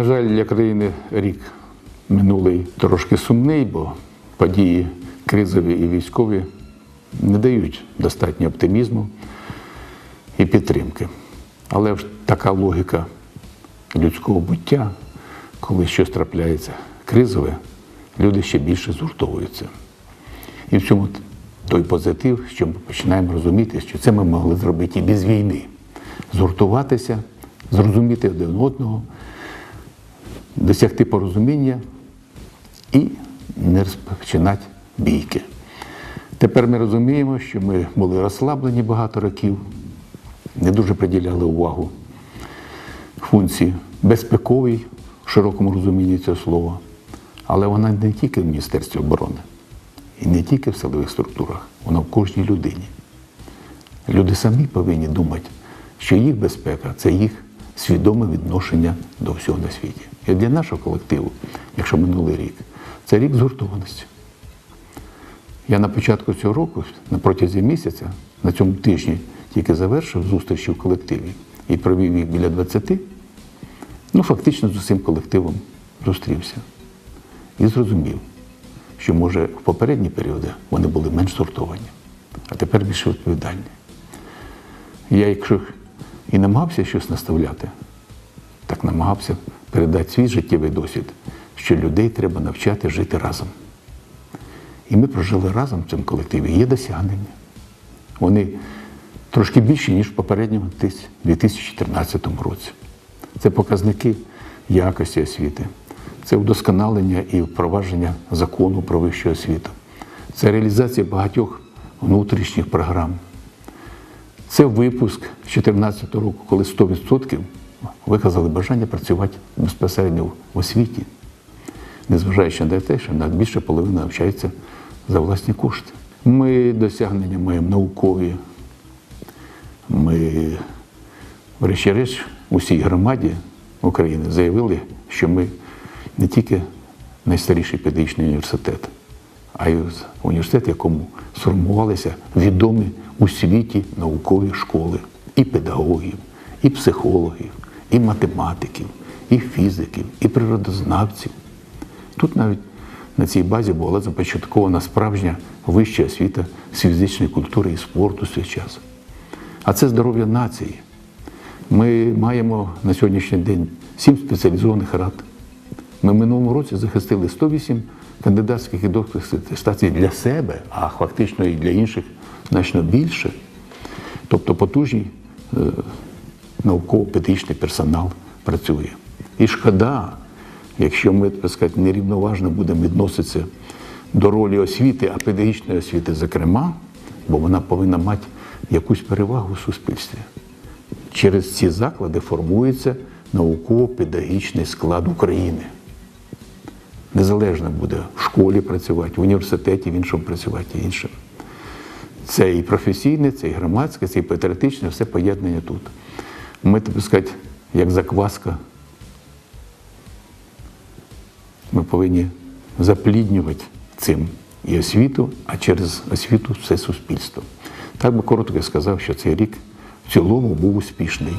На жаль, для країни рік минулий трошки сумний, бо події кризові і військові не дають достатньо оптимізму і підтримки. Але ж така логіка людського буття, коли щось трапляється кризове, люди ще більше згуртовуються. І в цьому той позитив, що ми починаємо розуміти, що це ми могли зробити і без війни. Згуртуватися, зрозуміти один одного, досягти порозуміння і не розпочинати бійки. Тепер ми розуміємо, що ми були розслаблені багато років, не дуже приділяли увагу функції безпековій в широкому розумінні цього слова, але вона не тільки в Міністерстві оборони і не тільки в силових структурах, вона в кожній людині. Люди самі повинні думати, що їх безпека це їх свідоме відношення до всього на світі. І для нашого колективу, якщо минулий рік, це рік згуртованості. Я на початку цього року, на протязі місяця, на цьому тижні тільки завершив зустрічі в колективі і провів їх біля 20, ну фактично з усім колективом зустрівся. І зрозумів, що може в попередні періоди вони були менш згуртовані, а тепер більш відповідальні. Я, якщо і намагався щось наставляти, так намагався передати свій життєвий досвід, що людей треба навчати жити разом. І ми прожили разом в цьому колективі. Є досягнення. Вони трошки більші, ніж в попередньому 2014 році. Це показники якості освіти, це вдосконалення і впровадження закону про вищу освіту, це реалізація багатьох внутрішніх програм. Це випуск з 2014 року, коли 100% виказали бажання працювати безпосередньо в освіті, незважаючи на те, що більше половини навчається за власні кошти. Ми досягнення маємо наукові. Ми, врешті-решт, усій громаді України заявили, що ми не тільки найстаріший педагогічний університет, а й університет, в якому сформувалися відомі у світі наукові школи і педагогів, і психологів, і математиків, і фізиків, і природознавців. Тут навіть на цій базі була започаткована справжня вища освіта з фізичної культури і спорту свій час. А це здоров'я нації. Ми маємо на сьогоднішній день сім спеціалізованих рад. Ми в минулому році захистили 108 кандидатських і докторських атестацій для себе, а фактично і для інших значно більше. Тобто потужний е, науково-педагогічний персонал працює. І шкода, якщо ми так сказати, нерівноважно будемо відноситися до ролі освіти, а педагогічної освіти, зокрема, бо вона повинна мати якусь перевагу в суспільстві. Через ці заклади формується науково-педагогічний склад України. Незалежно буде в школі працювати, в університеті, в іншому працювати і іншим. Це і професійне, це і громадське, це і патріотичне, все поєднання тут. Ми, так сказати, як закваска, ми повинні запліднювати цим і освіту, а через освіту все суспільство. Так би коротко сказав, що цей рік в цілому був успішний.